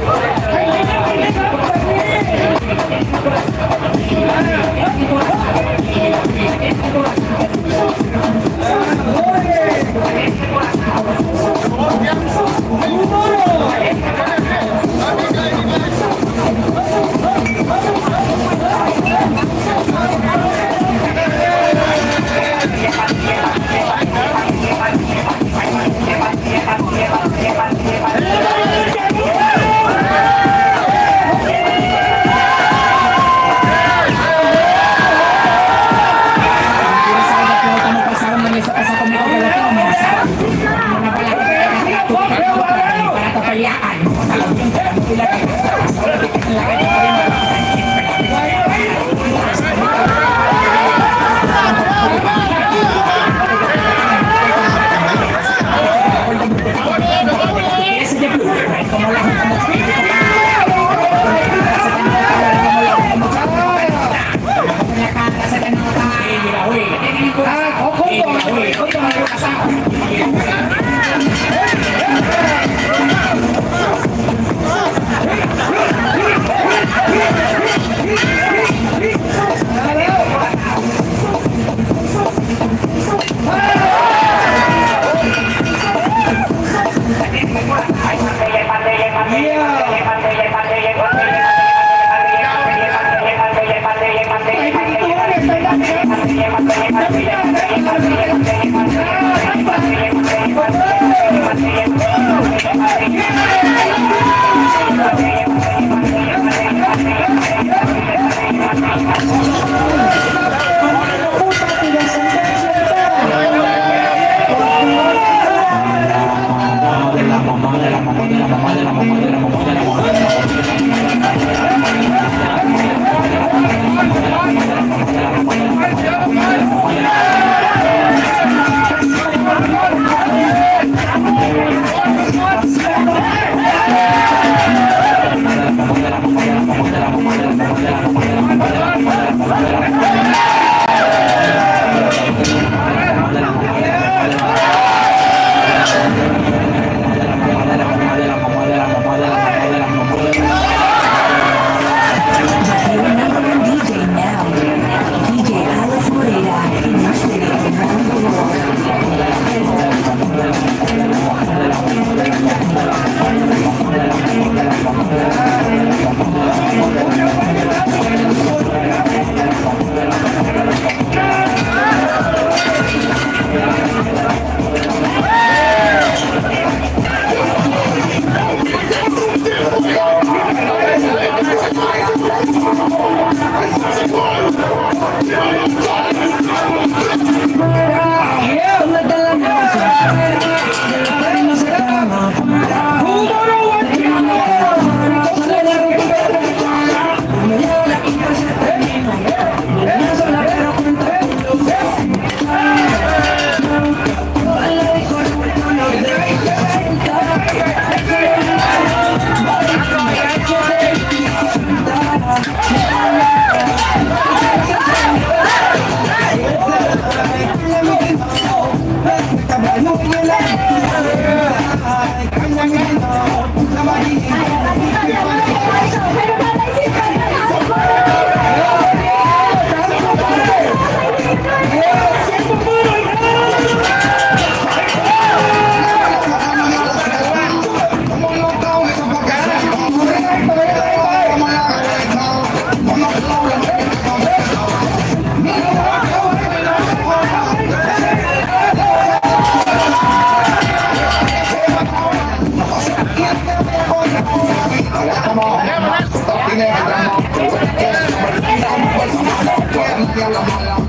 ขอ Thank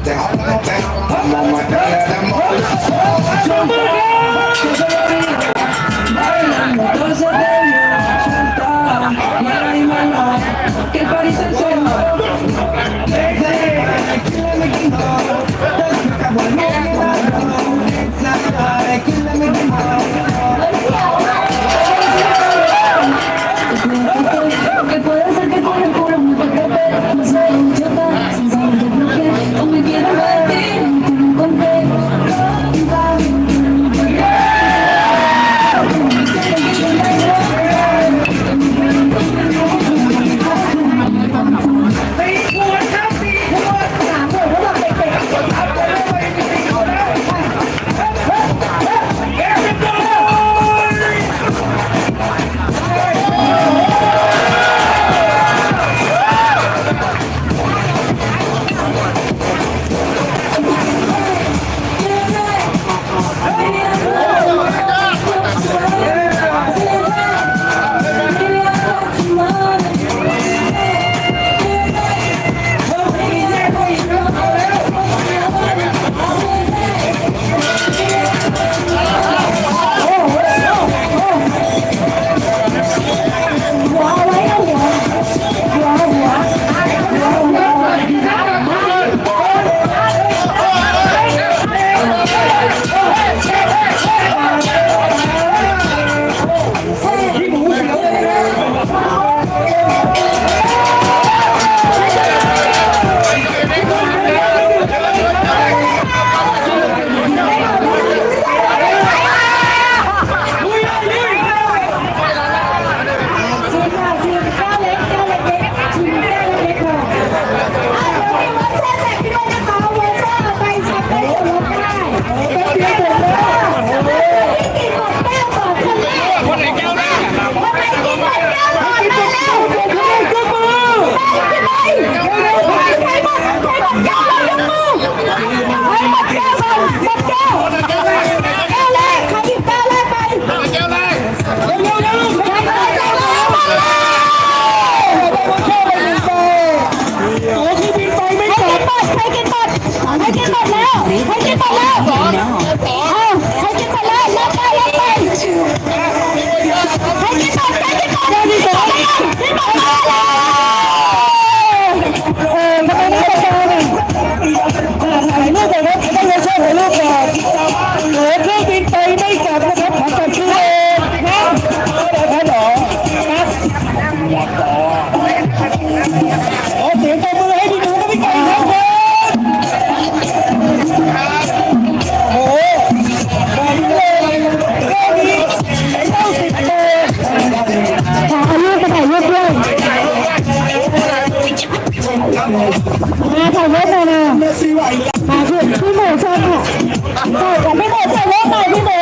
Te ส่เล็กหน่อยนะเมาอีกมาพี่พี่หมูเชิญค่ะใช่แต่พี่หมูใส่เล็กหน่อยพี่หมู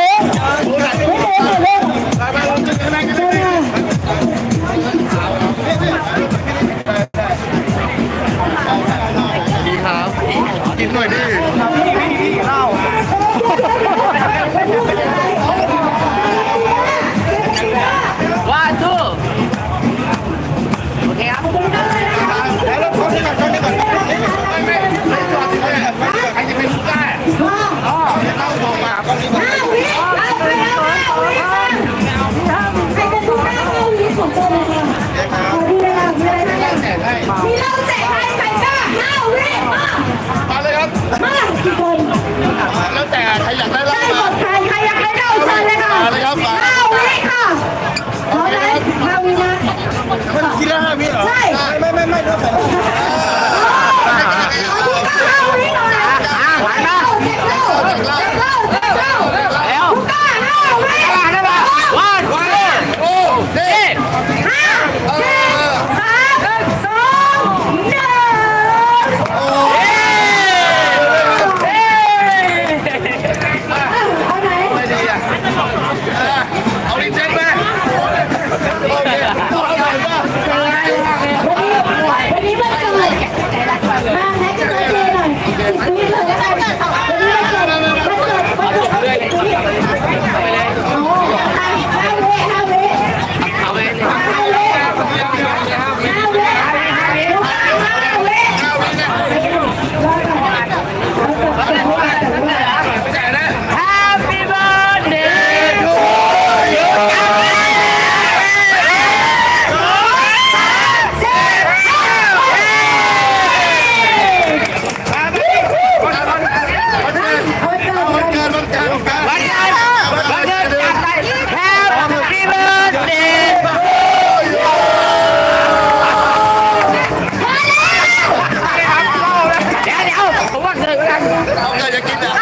ผมว่าเกิดกันเอาเกิดจะกินอะ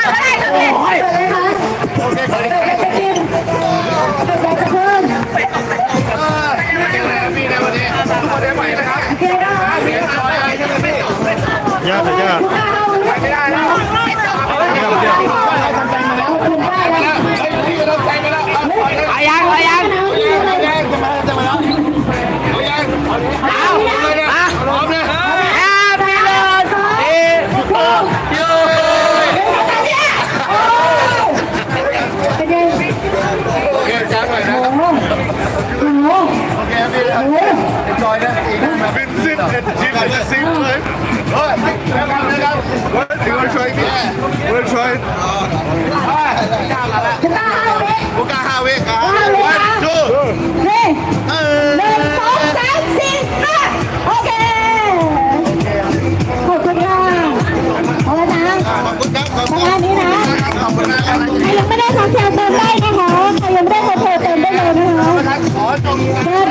โอ้ยเลยค่ะโอเคขอให้จะกินจะจะเพิ่มพี่ในวันนี้ทุกคนได้ใหม่นะครับโอเคนะยากยากไม่ ฮาเวกอะวันจูเฮ้เอหนึ่งสองสามสี่ห้าโอเคขอบคุณค่ะเอาละนะขอบคุณครับขอบคุณมาณนี้นะขอบคุณนะครับใครยังไม่ได้ทักแชร์เติมได้นะคะใครยังไม่ได้ทักแชร์เติมได้เลยนะคะขอจงเติมจะเป็น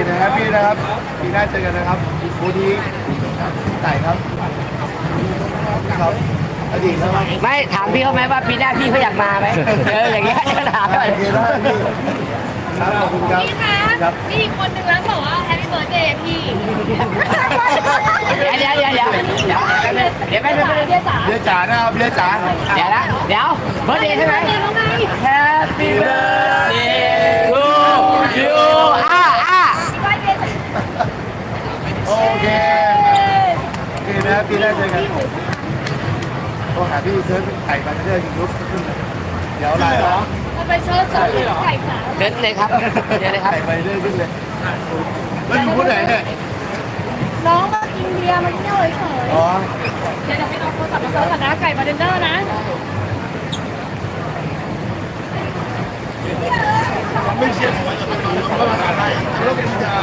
ดีนะครับพี่นะครับปีหน้าเจอกันนะครับบูดีไก่ครับครับอดีตครับไม่ถามพี่เขาไหมว่าปีหน้าพี่เขาอยากมาไหมเอออย่างเงี้ยจะถามหน่อย โอเคได้พี่ครับขอบคุณครับพี่คะครับมีอีกคนนึงแล้วบอกว่าแฮปปี้เบิร์ดเดย์พี่เดี๋ยวเดี๋ยวเดี๋ยวเดี๋ยวเดี๋ยวเดี๋ยวไปเดี๋ยวไปเดี๋ยวจ๋าเบียร์จ๋านะครับเบียร์จ๋า เดี๋ยวนะเดี๋ยวเบอร์เดย์ใช่ไหม เดี๋ยวแล้วไง Happy birthday to you อ่าอ่า เบิร์ดเดย์ โอ เคโอเคนะครับปีหน้าเจอกันโอรหาพี่เซิร์ชไก่บันเดอร์ยูทูบขึ้นเลยเดี๋ยวไลน์นะมันไปเชิญเชิญไก่จ๋าเดินเลยครับเดินเลยครับไก่บันเดอร์ขึ้นเลยแล้วอยู่คนไหนเนี่ยน้องมากินเบียร์มาเที่ยวเฉยอ๋อๆเดี๋ยวจะให้น้องโทรศัพท์มาเซิร์ชก่อนนะไก่บาร์เดนเดอร์นะไม่เชื่อว่าจะเป็นคนละหาได้แล้วเป็นยา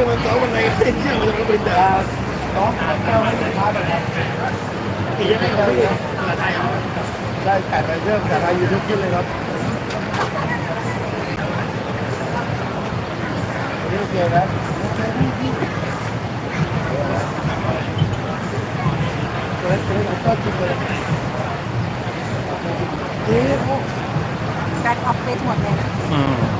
ต้องยังมันสองวันไหนเชื่อว่าจะเป็นยาน้องหาเจ้าให้ช้าแบบนี้กี่ยังไงครับพี่ได้ไก่บันเดอร์จากทางยูทูบขึ้นเลยครับนี่โอเคนะเฮ้ยเฮ้ยก็กินเลยเฮ้ยแบ็คออฟฟิศหมดเลยนะอืม